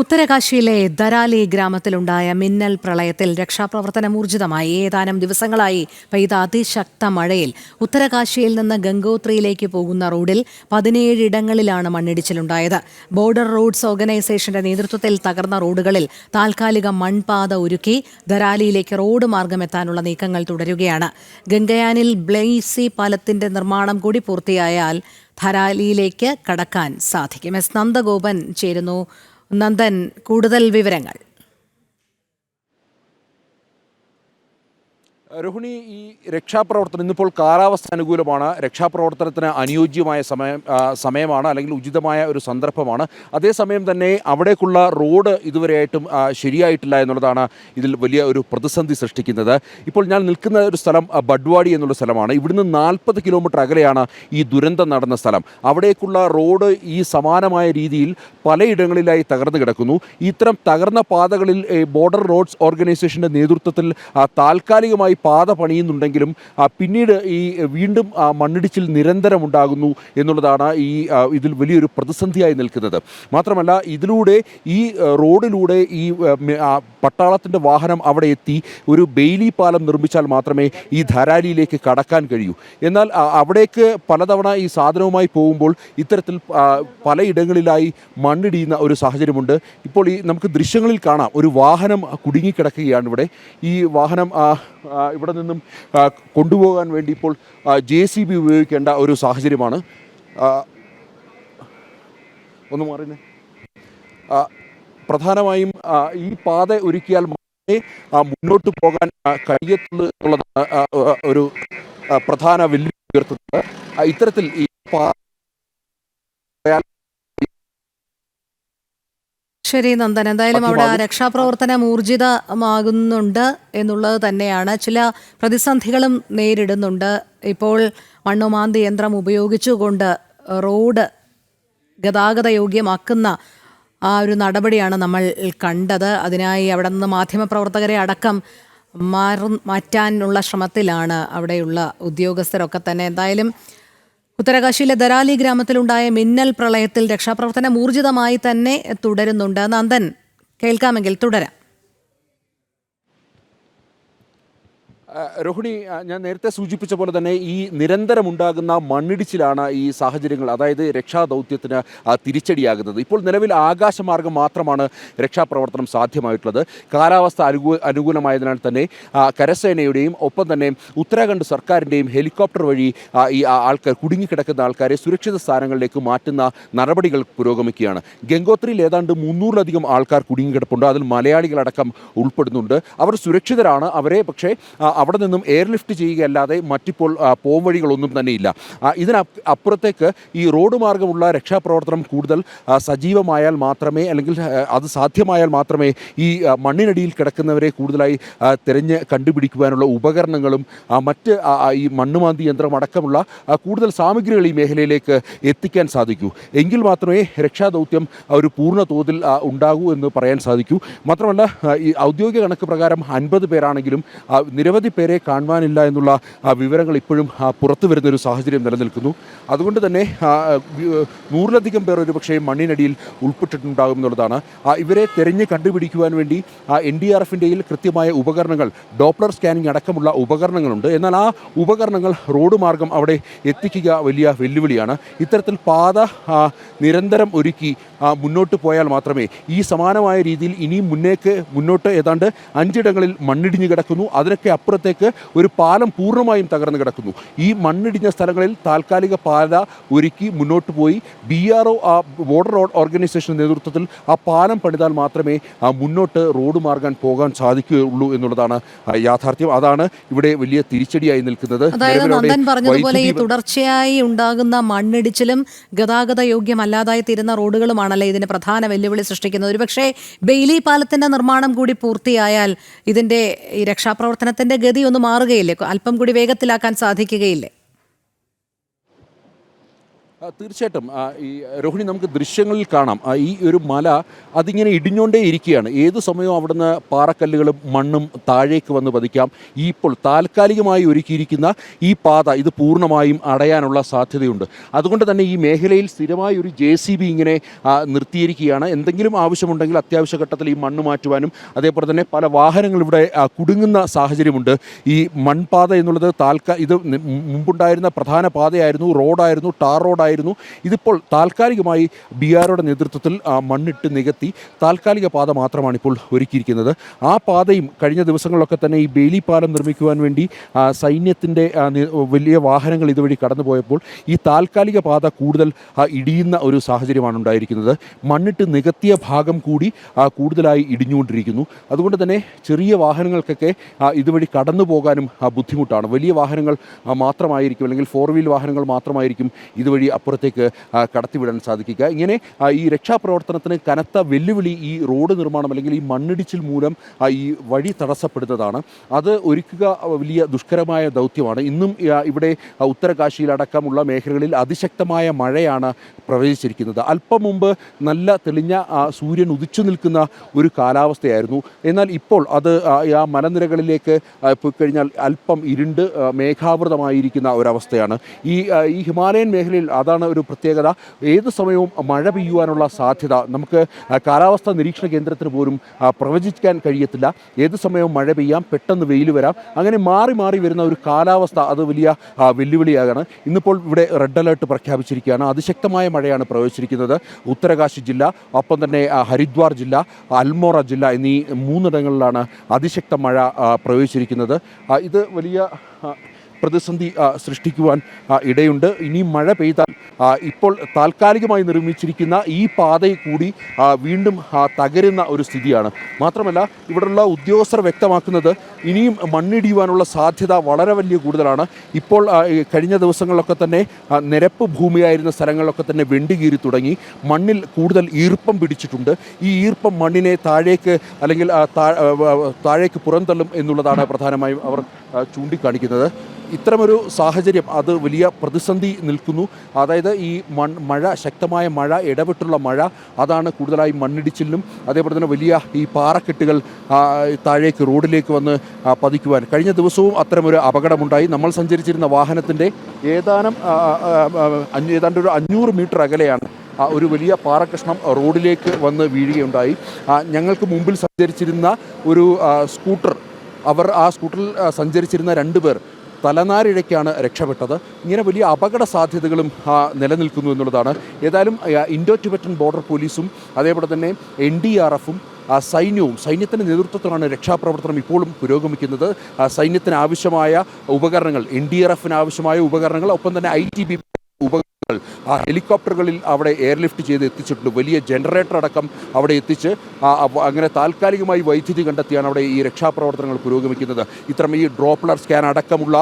ഉത്തരകാശിയിലെ ദരാലി ഗ്രാമത്തിലുണ്ടായ മിന്നൽ പ്രളയത്തിൽ രക്ഷാപ്രവർത്തനം ഊർജിതമായി. ഏതാനും ദിവസങ്ങളായി പെയ്ത അതിശക്ത മഴയിൽ ഉത്തരകാശിയിൽ നിന്ന് ഗംഗോത്രിയിലേക്ക് പോകുന്ന റോഡിൽ പതിനേഴിടങ്ങളിലാണ് മണ്ണിടിച്ചിലുണ്ടായത്. ബോർഡർ റോഡ്സ് ഓർഗനൈസേഷന്റെ നേതൃത്വത്തിൽ തകർന്ന റോഡുകളിൽ താൽക്കാലിക മൺപാത ഒരുക്കി ദരാലിയിലേക്ക് റോഡ് മാർഗം എത്താനുള്ള നീക്കങ്ങൾ തുടരുകയാണ്. ഗംഗയാനിൽ ബ്ലെയ്സി പാലത്തിന്റെ നിർമ്മാണം കൂടി പൂർത്തിയായാൽ ധരാലിയിലേക്ക് കടക്കാൻ സാധിക്കും. എസ്. നന്ദഗോപൻ ചേരുന്നു. നന്ദൻ കൂടുതൽ വിവരങ്ങൾ. രോഹിണി ഈ രക്ഷാപ്രവർത്തനം ഇന്നിപ്പോൾ കാലാവസ്ഥ അനുകൂലമാണ്. രക്ഷാപ്രവർത്തനത്തിന് അനുയോജ്യമായ സമയം സമയമാണ് അല്ലെങ്കിൽ ഉചിതമായ ഒരു സന്ദർഭമാണ്. അതേസമയം തന്നെ അവിടേക്കുള്ള റോഡ് ഇതുവരെയായിട്ടും ശരിയായിട്ടില്ല എന്നുള്ളതാണ് ഇതിൽ വലിയ ഒരു പ്രതിസന്ധി സൃഷ്ടിക്കുന്നത്. ഇപ്പോൾ ഞാൻ നിൽക്കുന്ന ഒരു സ്ഥലം ബഡ്വാടി എന്നുള്ള സ്ഥലമാണ്. ഇവിടുന്ന് നാൽപ്പത് കിലോമീറ്റർ അകലെയാണ് ഈ ദുരന്തം നടന്ന സ്ഥലം. അവിടേക്കുള്ള റോഡ് ഈ സമാനമായ രീതിയിൽ പലയിടങ്ങളിലായി തകർന്നു കിടക്കുന്നു. ഇത്തരം തകർന്ന പാതകളിൽ ബോർഡർ റോഡ്സ് ഓർഗനൈസേഷന്റെ നേതൃത്വത്തിൽ ആ, താൽക്കാലികമായി പാത പണിയുന്നുണ്ടെങ്കിലും പിന്നീട് ഈ വീണ്ടും മണ്ണിടിച്ചിൽ നിരന്തരം ഉണ്ടാകുന്നു എന്നുള്ളതാണ് ഈ ഇതിൽ വലിയൊരു പ്രതിസന്ധിയായി നിൽക്കുന്നത്. മാത്രമല്ല ഇതിലൂടെ ഈ റോഡിലൂടെ ഈ പട്ടാളത്തിന്റെ വാഹനം അവിടെ എത്തി ഒരു ബെയിലി പാലം നിർമ്മിച്ചാൽ മാത്രമേ ഈ ധരാലിയിലേക്ക് കടക്കാൻ കഴിയൂ. എന്നാൽ അവിടേക്ക് പലതവണ ഈ സാധനവുമായി പോകുമ്പോൾ ഇത്തരത്തിൽ പലയിടങ്ങളിലായി മണ്ണിടിയുന്ന ഒരു സാഹചര്യമുണ്ട്. ഇപ്പോൾ ഈ നമുക്ക് ദൃശ്യങ്ങളിൽ കാണാം. ഒരു വാഹനം കുടുങ്ങിക്കിടക്കുകയാണ് ഇവിടെ. ഈ വാഹനം ഇവിടെ നിന്നും കൊണ്ടുപോകാൻ വേണ്ടി ഇപ്പോൾ ജെ സി ബി ഉപയോഗിക്കേണ്ട ഒരു സാഹചര്യമാണ്. ഒന്ന് മാറിയേ പ്രധാനമായും ഈ പാത ഒരുക്കിയാൽ മാത്രമേ മുന്നോട്ട് പോകാൻ കഴിയത്തുള്ളൂ എന്നുള്ളതാണ് ഒരു പ്രധാന വെല്ലുവിളി ഉയർത്തുന്നത്. ഇത്തരത്തിൽ ഈ പാ- ശരി നന്ദൻ. എന്തായാലും അവിടെ. രക്ഷാപ്രവർത്തനം ഊർജിതമാകുന്നുണ്ട് എന്നുള്ളത് തന്നെയാണ്. ചില പ്രതിസന്ധികളും നേരിടുന്നുണ്ട്. ഇപ്പോൾ മണ്ണുമാന്തി യന്ത്രം ഉപയോഗിച്ചുകൊണ്ട് റോഡ് ഗതാഗത യോഗ്യമാക്കുന്ന ആ ഒരു നടപടിയാണ് നമ്മൾ കണ്ടത്. അതിനായി അവിടെ നിന്ന് മാധ്യമപ്രവർത്തകരെ അടക്കം മാറും മാറ്റാനുള്ള ശ്രമത്തിലാണ് അവിടെയുള്ള ഉദ്യോഗസ്ഥരൊക്കെ തന്നെ. എന്തായാലും ഉത്തരകാശിയിലെ ദരാലി ഗ്രാമത്തിലുണ്ടായ മിന്നൽ പ്രളയത്തിൽ രക്ഷാപ്രവർത്തനം ഊർജിതമായി തന്നെ തുടരുന്നുണ്ട്. നന്ദൻ കേൾക്കാമെങ്കിൽ തുടരാം ആ, രോഹിണി ഞാൻ നേരത്തെ സൂചിപ്പിച്ച പോലെ തന്നെ ഈ നിരന്തരമുണ്ടാകുന്ന മണ്ണിടിച്ചിലാണ് ഈ സാഹചര്യങ്ങൾ അതായത് രക്ഷാദൗത്യത്തിന് തിരിച്ചടിയാകുന്നത്. ഇപ്പോൾ നിലവിൽ ആകാശമാർഗം മാത്രമാണ് രക്ഷാപ്രവർത്തനം സാധ്യമായിട്ടുള്ളത്. കാലാവസ്ഥ അനുകൂ അനുകൂലമായതിനാൽ തന്നെ കരസേനയുടെയും ഒപ്പം തന്നെ ഉത്തരാഖണ്ഡ് സർക്കാരിന്റെയും ഹെലികോപ്റ്റർ വഴി ഈ ആൾക്കാർ കുടുങ്ങിക്കിടക്കുന്ന ആൾക്കാരെ സുരക്ഷിത സ്ഥാനങ്ങളിലേക്ക് മാറ്റുന്ന നടപടികൾ പുരോഗമിക്കുകയാണ്. ഗംഗോത്രിയിൽ ഏതാണ്ട് മുന്നൂറിലധികം ആൾക്കാർ കുടുങ്ങിക്കിടപ്പുണ്ട്. അതിൽ മലയാളികളടക്കം ഉൾപ്പെടുന്നുണ്ട്. അവർ സുരക്ഷിതരാണ്. അവരെ പക്ഷേ അവിടെ നിന്നും എയർലിഫ്റ്റ് ചെയ്യുകയല്ലാതെ മറ്റിപ്പോൾ പോംവഴികളൊന്നും തന്നെയില്ല. ഇതിന് അപ്പുറത്തേക്ക് ഈ റോഡ് മാർഗമുള്ള രക്ഷാപ്രവർത്തനം കൂടുതൽ സജീവമായാൽ മാത്രമേ അല്ലെങ്കിൽ അത് സാധ്യമായാൽ മാത്രമേ ഈ മണ്ണിനടിയിൽ കിടക്കുന്നവരെ കൂടുതലായി തിരഞ്ഞ് കണ്ടുപിടിക്കുവാനുള്ള ഉപകരണങ്ങളും മറ്റ് ഈ മണ്ണുമാന്തി യന്ത്രം അടക്കമുള്ള കൂടുതൽ സാമഗ്രികൾ ഈ മേഖലയിലേക്ക് എത്തിക്കാൻ സാധിക്കൂ. എങ്കിൽ മാത്രമേ രക്ഷാദൗത്യം ഒരു പൂർണ തോതിൽ ഉണ്ടാകൂ എന്ന് പറയാൻ സാധിക്കൂ. മാത്രമല്ല ഈ ഔദ്യോഗിക കണക്ക് പ്രകാരം അൻപത് പേരാണെങ്കിലും ആ, നിരവധി പേരെ കാണുവാനില്ല എന്നുള്ള വിവരങ്ങൾ ഇപ്പോഴും പുറത്തു വരുന്നൊരു സാഹചര്യം നിലനിൽക്കുന്നു. അതുകൊണ്ട് തന്നെ നൂറിലധികം പേർ ഒരുപക്ഷെ മണ്ണിനടിയിൽ ഉൾപ്പെട്ടിട്ടുണ്ടാകും എന്നുള്ളതാണ്. ഇവരെ തെരഞ്ഞു കണ്ടുപിടിക്കുവാൻ വേണ്ടി എൻ ഡി ആർ എഫിന്റെയിൽ കൃത്യമായ ഉപകരണങ്ങൾ ഡോപ്ലർ സ്കാനിംഗ് അടക്കമുള്ള ഉപകരണങ്ങളുണ്ട്. എന്നാൽ ആ ഉപകരണങ്ങൾ റോഡ് മാർഗം അവിടെ എത്തിക്കുക വലിയ വെല്ലുവിളിയാണ്. ഇത്തരത്തിൽ പാത നിരന്തരം ഒരുക്കി മുന്നോട്ട് പോയാൽ മാത്രമേ ഈ സമാനമായ രീതിയിൽ ഇനിയും മുന്നേക്ക് മുന്നോട്ട് ഏതാണ്ട് അഞ്ചിടങ്ങളിൽ മണ്ണിടിഞ്ഞു കിടക്കുന്നു. അതിനൊക്കെ അപ്പുറത്തേക്ക് ഒരു പാലം പൂർണമായും തകർന്നു കിടക്കുന്നു. ഈ മണ്ണിടിഞ്ഞ സ്ഥലങ്ങളിൽ താൽക്കാലിക പാത ഒരുക്കി മുന്നോട്ട് പോയി. B R O border road ഓർഗനൈസേഷന്റെ നേതൃത്വത്തിൽ ആ പാലം പണിതാൽ മാത്രമേ ആ മുന്നോട്ട് റോഡ് മാർഗാൻ പോകാൻ സാധിക്കുകയുള്ളൂ എന്നുള്ളതാണ് യാഥാർത്ഥ്യം. അതാണ് ഇവിടെ വലിയ തിരിച്ചടിയായി നിൽക്കുന്നത്. അതായത് നിലവിൽ നന്ദൻ പറഞ്ഞതുപോലെ ഈ തുടർച്ചയായി ഉണ്ടാകുന്ന മണ്ണിടിച്ചിലും ഗതാഗത യോഗ്യമല്ലാതായി തീരുന്ന റോഡുകളുമാണല്ലേ ഇതിന് പ്രധാന വെല്ലുവിളി സൃഷ്ടിക്കുന്നത്. ഒരുപക്ഷെ ബെയിലി പാലത്തിന്റെ നിർമ്മാണം കൂടി പൂർത്തിയായാൽ ഇതിന്റെ ഈ രക്ഷാപ്രവർത്തനത്തിന്റെ ഗതി ഒന്ന് മാറുകയില്ലേ. അല്പം കൂടി വേഗത്തിലാക്കാൻ സാധിക്കുകയില്ലേ. തീർച്ചയായിട്ടും. ഈ രോഹിണി നമുക്ക് ദൃശ്യങ്ങളിൽ കാണാം. ഈ ഒരു മല അതിങ്ങനെ ഇടിഞ്ഞുകൊണ്ടേ ഇരിക്കുകയാണ്. ഏത് സമയവും അവിടുന്ന് പാറക്കല്ലുകളും മണ്ണും താഴേക്ക് വന്ന് പതിക്കാം. ഇപ്പോൾ താൽക്കാലികമായി ഒരുക്കിയിരിക്കുന്ന ഈ പാത ഇത് പൂർണമായും അടയാനുള്ള സാധ്യതയുണ്ട്. അതുകൊണ്ട് തന്നെ ഈ മേഖലയിൽ സ്ഥിരമായി ഒരു ജെ സി ബി ഇങ്ങനെ നിർത്തിയിരിക്കുകയാണ്. എന്തെങ്കിലും ആവശ്യമുണ്ടെങ്കിൽ അത്യാവശ്യ ഘട്ടത്തിൽ ഈ മണ്ണ് മാറ്റുവാനും അതേപോലെ തന്നെ പല വാഹനങ്ങൾ ഇവിടെ കുടുങ്ങുന്ന സാഹചര്യമുണ്ട്. ഈ മൺപാത എന്നുള്ളത് താൽക്കാ ഇത് മുമ്പുണ്ടായിരുന്ന പ്രധാന പാതയായിരുന്നു റോഡായിരുന്നു ടാർ റോഡായിരുന്നു. ഇതിപ്പോൾ താൽക്കാലികമായി ബി നേതൃത്വത്തിൽ മണ്ണിട്ട് നികത്തി താൽക്കാലിക പാത മാത്രമാണ് ഇപ്പോൾ ഒരുക്കിയിരിക്കുന്നത്. ആ പാതയും കഴിഞ്ഞ ദിവസങ്ങളിലൊക്കെ തന്നെ ഈ ബേലി പാലം നിർമ്മിക്കുവാൻ വേണ്ടി സൈന്യത്തിന്റെ വലിയ വാഹനങ്ങൾ ഇതുവഴി കടന്നുപോയപ്പോൾ ഈ താൽക്കാലിക പാത കൂടുതൽ ഇടിയുന്ന ഒരു സാഹചര്യമാണ് ഉണ്ടായിരിക്കുന്നത്. മണ്ണിട്ട് നികത്തിയ ഭാഗം കൂടി കൂടുതലായി ഇടിഞ്ഞുകൊണ്ടിരിക്കുന്നു. അതുകൊണ്ട് തന്നെ ചെറിയ വാഹനങ്ങൾക്കൊക്കെ ഇതുവഴി കടന്നു പോകാനും ബുദ്ധിമുട്ടാണ്. വലിയ വാഹനങ്ങൾ മാത്രമായിരിക്കും അല്ലെങ്കിൽ ഫോർ വീൽ വാഹനങ്ങൾ മാത്രമായിരിക്കും ഇതുവഴി അപ്പുറത്തേക്ക് കടത്തിവിടാൻ സാധിക്കുക. ഇങ്ങനെ ഈ രക്ഷാപ്രവർത്തനത്തിന് കനത്ത വെല്ലുവിളി ഈ റോഡ് നിർമ്മാണം അല്ലെങ്കിൽ ഈ മണ്ണിടിച്ചിൽ മൂലം ഈ വഴി തടസ്സപ്പെടുന്നതാണ്. അത് ഒരുക്കുക വലിയ ദുഷ്കരമായ ദൗത്യമാണ്. ഇന്നും ഇവിടെ ഉത്തരകാശിയിലടക്കമുള്ള മേഖലകളിൽ അതിശക്തമായ മഴയാണ് പ്രവചിച്ചിരിക്കുന്നത്. അല്പം മുമ്പ് നല്ല തെളിഞ്ഞ സൂര്യൻ ഉദിച്ചു നിൽക്കുന്ന ഒരു കാലാവസ്ഥയായിരുന്നു. എന്നാൽ ഇപ്പോൾ അത് ആ, മലനിരകളിലേക്ക് പോയി കഴിഞ്ഞാൽ അല്പം ഇരുണ്ട് മേഘാവൃതമായിരിക്കുന്ന ഒരവസ്ഥയാണ്. ഈ ഈ ഹിമാലയൻ മേഖലയിൽ അതാണ് ഒരു പ്രത്യേകത. ഏത് സമയവും മഴ പെയ്യുവാനുള്ള സാധ്യത. നമുക്ക് കാലാവസ്ഥ നിരീക്ഷണ കേന്ദ്രത്തിന് പോലും പ്രവചിക്കാൻ കഴിയത്തില്ല. ഏത് സമയവും മഴ പെയ്യാം പെട്ടെന്ന് വെയിൽ വരാം. അങ്ങനെ മാറി മാറി വരുന്ന ഒരു കാലാവസ്ഥ അത് വലിയ വെല്ലുവിളിയാണ്. ഇന്നിപ്പോൾ ഇവിടെ റെഡ് അലേർട്ട് പ്രഖ്യാപിച്ചിരിക്കുകയാണ്. അതിശക്തമായ മഴയാണ് പ്രവചിച്ചിരിക്കുന്നത്. ഉത്തരകാശി ജില്ല ഒപ്പം തന്നെ ഹരിദ്വാർ ജില്ല അൽമോറ ജില്ല എന്നീ മൂന്നിടങ്ങളിലാണ് അതിശക്ത മഴ പ്രവചിച്ചിരിക്കുന്നത്. ഇത് വലിയ പ്രതിസന്ധി സൃഷ്ടിക്കുവാൻ ഇടയുണ്ട്. ഇനി മഴ പെയ്താൽ ഇപ്പോൾ താൽക്കാലികമായി നിർമ്മിച്ചിരിക്കുന്ന ഈ പാതയിൽ കൂടി വീണ്ടും തകരുന്ന ഒരു സ്ഥിതിയാണ്. മാത്രമല്ല ഇവിടെയുള്ള ഉദ്യോഗസ്ഥർ വ്യക്തമാക്കുന്നത് ഇനിയും മണ്ണിടിയുവാനുള്ള സാധ്യത വളരെ വലിയ കൂടുതലാണ്. ഇപ്പോൾ കഴിഞ്ഞ ദിവസങ്ങളിലൊക്കെ തന്നെ നിരപ്പ് ഭൂമിയായിരുന്ന സ്ഥലങ്ങളിലൊക്കെ തന്നെ വെണ്ടുകീറി തുടങ്ങി. മണ്ണിൽ കൂടുതൽ ഈർപ്പം പിടിച്ചിട്ടുണ്ട്. ഈ ഈർപ്പം മണ്ണിനെ താഴേക്ക് അല്ലെങ്കിൽ താഴേക്ക് പുറന്തള്ളും എന്നുള്ളതാണ് പ്രധാനമായും അവർ ചൂണ്ടിക്കാണിക്കുന്നത്. ഇത്തരമൊരു സാഹചര്യം അത് വലിയ പ്രതിസന്ധി നിൽക്കുന്നു. അതായത് ഈ മൺ മഴ ശക്തമായ മഴ ഇടവിട്ടുള്ള മഴ അതാണ് കൂടുതലായി മണ്ണിടിച്ചിലിനും അതേപോലെ തന്നെ വലിയ ഈ പാറക്കെട്ടുകൾ താഴേക്ക് റോഡിലേക്ക് വന്ന് പതിക്കുവാൻ. കഴിഞ്ഞ ദിവസവും അത്തരമൊരു അപകടമുണ്ടായി. നമ്മൾ സഞ്ചരിച്ചിരുന്ന വാഹനത്തിന്റെ ഏതാനും ഏതാണ്ട് ഒരു അഞ്ഞൂറ് മീറ്റർ അകലെയാണ് ഒരു വലിയ പാറക്കഷ്ണം റോഡിലേക്ക് വന്ന് വീഴുകയുണ്ടായി. ഞങ്ങൾക്ക് മുമ്പിൽ സഞ്ചരിച്ചിരുന്ന ഒരു സ്കൂട്ടർ അവർ ആ സ്കൂട്ടറിൽ സഞ്ചരിച്ചിരുന്ന രണ്ട് പേർ തലനാരിഴയ്ക്കാണ് രക്ഷപ്പെട്ടത്. ഇങ്ങനെ വലിയ അപകട സാധ്യതകളും നിലനിൽക്കുന്നു എന്നുള്ളതാണ്. ഏതായാലും ഇൻഡോ ടിബറ്റൻ ബോർഡർ പോലീസും അതേപോലെ തന്നെ എൻ ഡി ആർ എഫും സൈന്യവും സൈന്യത്തിന്റെ നേതൃത്വത്തിലാണ് രക്ഷാപ്രവർത്തനം ഇപ്പോഴും പുരോഗമിക്കുന്നത്. സൈന്യത്തിന് ആവശ്യമായ ഉപകരണങ്ങൾ എൻ ഡി ആർ എഫിന് ആവശ്യമായ ഉപകരണങ്ങൾ ഒപ്പം തന്നെ ഐ ടി ബി ആ ഹെലികോപ്റ്ററുകളിൽ അവിടെ എയർലിഫ്റ്റ് ചെയ്ത് എത്തിച്ചിട്ടുണ്ട്. വലിയ ജനറേറ്റർ അടക്കം അവിടെ എത്തിച്ച് അങ്ങനെ താൽക്കാലികമായി വൈദ്യുതി കണ്ടെത്തിയാണ് അവിടെ ഈ രക്ഷാപ്രവർത്തനങ്ങൾ പുരോഗമിക്കുന്നത്. ഇത്തരം ഈ ഡ്രോപ്ലർ സ്കാൻ അടക്കമുള്ള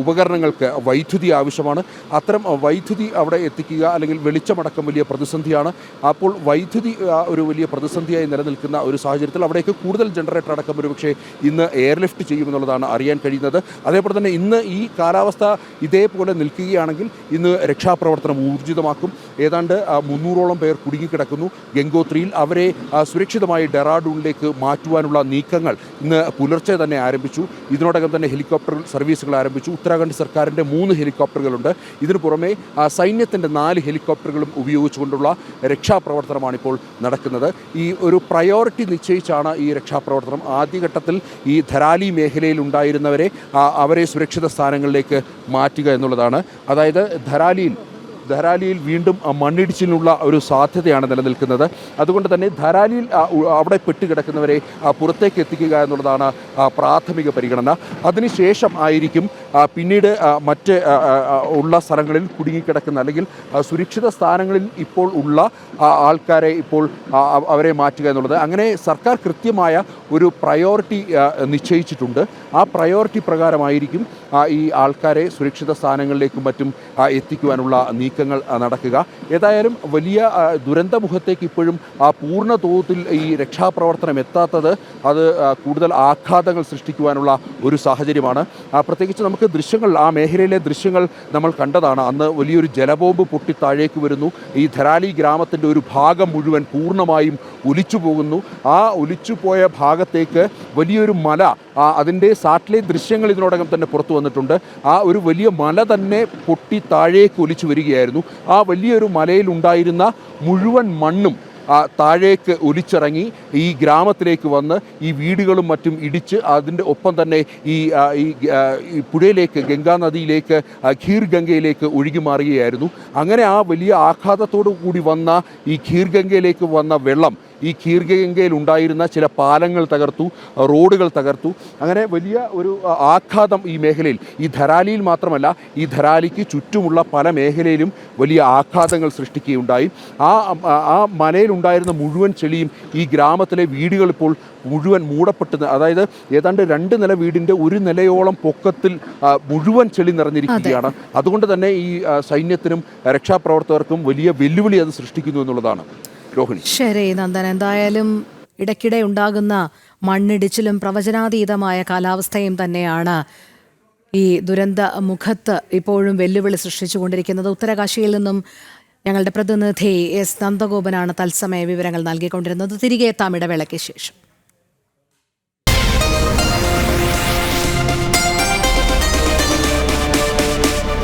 ഉപകരണങ്ങൾക്ക് വൈദ്യുതി ആവശ്യമാണ്. അത്തരം വൈദ്യുതി അവിടെ എത്തിക്കുക അല്ലെങ്കിൽ വെളിച്ചമടക്കം വലിയ പ്രതിസന്ധിയാണ്. അപ്പോൾ വൈദ്യുതി ഒരു വലിയ പ്രതിസന്ധിയായി നിലനിൽക്കുന്ന ഒരു സാഹചര്യത്തിൽ അവിടേക്ക് കൂടുതൽ ജനറേറ്റർ അടക്കം ഒരു പക്ഷേ ഇന്ന് എയർലിഫ്റ്റ് ചെയ്യുമെന്നുള്ളതാണ് അറിയാൻ കഴിയുന്നത്. അതേപോലെ തന്നെ ഇന്ന് ഈ കാലാവസ്ഥ ഇതേപോലെ നിൽക്കുകയാണെങ്കിൽ ഇന്ന് രക്ഷാപ്രവർത്തനം ഊർജിതമാക്കും. ഏതാണ്ട് മുന്നൂറോളം പേർ കുടുങ്ങിക്കിടക്കുന്നു. ഗംഗോത്രിയിൽ അവരെ സുരക്ഷിതമായി ഡെറാഡൂണിലേക്ക് മാറ്റുവാനുള്ള നീക്കങ്ങൾ ഇന്ന് പുലർച്ചെ തന്നെ ആരംഭിച്ചു. ഇതിനോടകം തന്നെ ഹെലികോപ്റ്റർ സർവീസുകൾ ആരംഭിച്ചു. ഉത്തരാഖണ്ഡ് സർക്കാരിന്റെ മൂന്ന് ഹെലികോപ്റ്ററുകളുണ്ട്. ഇതിനു പുറമെ സൈന്യത്തിന്റെ നാല് ഹെലികോപ്റ്ററുകളും ഉപയോഗിച്ചുകൊണ്ടുള്ള രക്ഷാപ്രവർത്തനമാണ് ഇപ്പോൾ നടക്കുന്നത്. ഈ ഒരു പ്രയോറിറ്റി നിശ്ചയിച്ചാണ് ഈ രക്ഷാപ്രവർത്തനം. ആദ്യഘട്ടത്തിൽ ഈ ധരാലി മേഖലയിൽ ഉണ്ടായിരുന്നവരെ അവരെ സുരക്ഷിത സ്ഥാനങ്ങളിലേക്ക് മാറ്റുക എന്നുള്ളതാണ്. അതായത് ധരാലിയിൽ ധരാലിയിൽ വീണ്ടും മണ്ണിടിച്ചിലിനുള്ള ഒരു സാധ്യതയാണ് നിലനിൽക്കുന്നത്. അതുകൊണ്ട് തന്നെ ധരാലിയിൽ അവിടെ പെട്ടുകിടക്കുന്നവരെ പുറത്തേക്ക് എത്തിക്കുക എന്നുള്ളതാണ് പ്രാഥമിക പരിഗണന. അതിനുശേഷം ആയിരിക്കും പിന്നീട് മറ്റ് ഉള്ള സ്ഥലങ്ങളിൽ കുടുങ്ങിക്കിടക്കുന്ന അല്ലെങ്കിൽ സുരക്ഷിത സ്ഥാനങ്ങളിൽ ഇപ്പോൾ ഉള്ള ആൾക്കാരെ ഇപ്പോൾ അവരെ മാറ്റുക എന്നുള്ളത്. അങ്ങനെ സർക്കാർ കൃത്യമായ ഒരു പ്രയോറിറ്റി നിശ്ചയിച്ചിട്ടുണ്ട്. ആ പ്രയോറിറ്റി പ്രകാരമായിരിക്കും ഈ ആൾക്കാരെ സുരക്ഷിത സ്ഥാനങ്ങളിലേക്കും മറ്റും എത്തിക്കുവാനുള്ള നീക്കം. നീക്കങ്ങൾ നടക്കുക. ഏതായാലും വലിയ ദുരന്തമുഖത്തേക്ക് ഇപ്പോഴും ആ പൂർണ തോതിൽ ഈ രക്ഷാപ്രവർത്തനം എത്താത്തത് അത് കൂടുതൽ ആഘാതങ്ങൾ സൃഷ്ടിക്കുവാനുള്ള ഒരു സാഹചര്യമാണ്. പ്രത്യേകിച്ച് നമുക്ക് ദൃശ്യങ്ങൾ ആ മേഖലയിലെ ദൃശ്യങ്ങൾ നമ്മൾ കണ്ടതാണ്. അന്ന് വലിയൊരു ജലബോംബ് പൊട്ടി താഴേക്ക് വരുന്നു. ഈ ധരാലി ഗ്രാമത്തിന്റെ ഒരു ഭാഗം മുഴുവൻ പൂർണമായും ഒലിച്ചു പോകുന്നു ആ ഒലിച്ചു പോയ ഭാഗത്തേക്ക് വലിയൊരു മല അതിന്റെ സാറ്റലൈറ്റ് ദൃശ്യങ്ങൾ ഇതിനോടകം തന്നെ പുറത്തു വന്നിട്ടുണ്ട്. ആ ഒരു വലിയ മല തന്നെ പൊട്ടി താഴേക്ക് ഒലിച്ചു വരികയായിരുന്നു. ആ വലിയൊരു മലയിൽ ഉണ്ടായിരുന്ന മുഴുവൻ മണ്ണും താഴേക്ക് ഒലിച്ചിറങ്ങി ഈ ഗ്രാമത്തിലേക്ക് വന്ന് ഈ വീടുകളും മറ്റും ഇടിച്ച് അതിന്റെ ഒപ്പം തന്നെ ഈ ഈ പുഴയിലേക്ക് ഗംഗാ നദിയിലേക്ക് ഖീർ ഒഴുകി മാറുകയായിരുന്നു. അങ്ങനെ ആ വലിയ ആഘാതത്തോടു കൂടി വന്ന ഈ ഖീർ ഗംഗയിലേക്ക് വന്ന വെള്ളം ഈ കീർഗംഗയിൽ ഉണ്ടായിരുന്ന ചില പാലങ്ങൾ തകർത്തു റോഡുകൾ തകർത്തു. അങ്ങനെ വലിയ ഒരു ആഘാതം ഈ മേഖലയിൽ. ഈ ധരാലിയിൽ മാത്രമല്ല ഈ ധരാലിക്ക് ചുറ്റുമുള്ള പല മേഖലയിലും വലിയ ആഘാതങ്ങൾ സൃഷ്ടിക്കുകയുണ്ടായി. ആ ആ- മലയിലുണ്ടായിരുന്ന മുഴുവൻ ചെളിയും ഈ ഗ്രാമത്തിലെ വീടുകൾ ഇപ്പോൾ മുഴുവൻ മൂടപ്പെട്ട് അതായത് ഏതാണ്ട് രണ്ട് നില വീടിന്റെ ഒരു നിലയോളം പൊക്കത്തിൽ മുഴുവൻ ചെളി നിറഞ്ഞിരിക്കുകയാണ്. അതുകൊണ്ട് തന്നെ ഈ സൈന്യത്തിനും രക്ഷാപ്രവർത്തകർക്കും വലിയ വെല്ലുവിളി അത് സൃഷ്ടിക്കുന്നു എന്നുള്ളതാണ്. രോഹിണി ശരി നന്ദൻ. എന്തായാലും ഇടയ്ക്കിടെ ഉണ്ടാകുന്ന മണ്ണിടിച്ചിലും പ്രവചനാതീതമായ കാലാവസ്ഥയും തന്നെയാണ് ഈ ദുരന്ത മുഖത്ത് ഇപ്പോഴും വെല്ലുവിളി സൃഷ്ടിച്ചുകൊണ്ടിരിക്കുന്നത്. ഉത്തരകാശിയിൽ നിന്നും ഞങ്ങളുടെ പ്രതിനിധി എസ്. നന്ദഗോപനാണ് തത്സമയ വിവരങ്ങൾ നൽകിക്കൊണ്ടിരുന്നത്. തിരികെ എത്താം ഇടവേളയ്ക്ക് ശേഷം.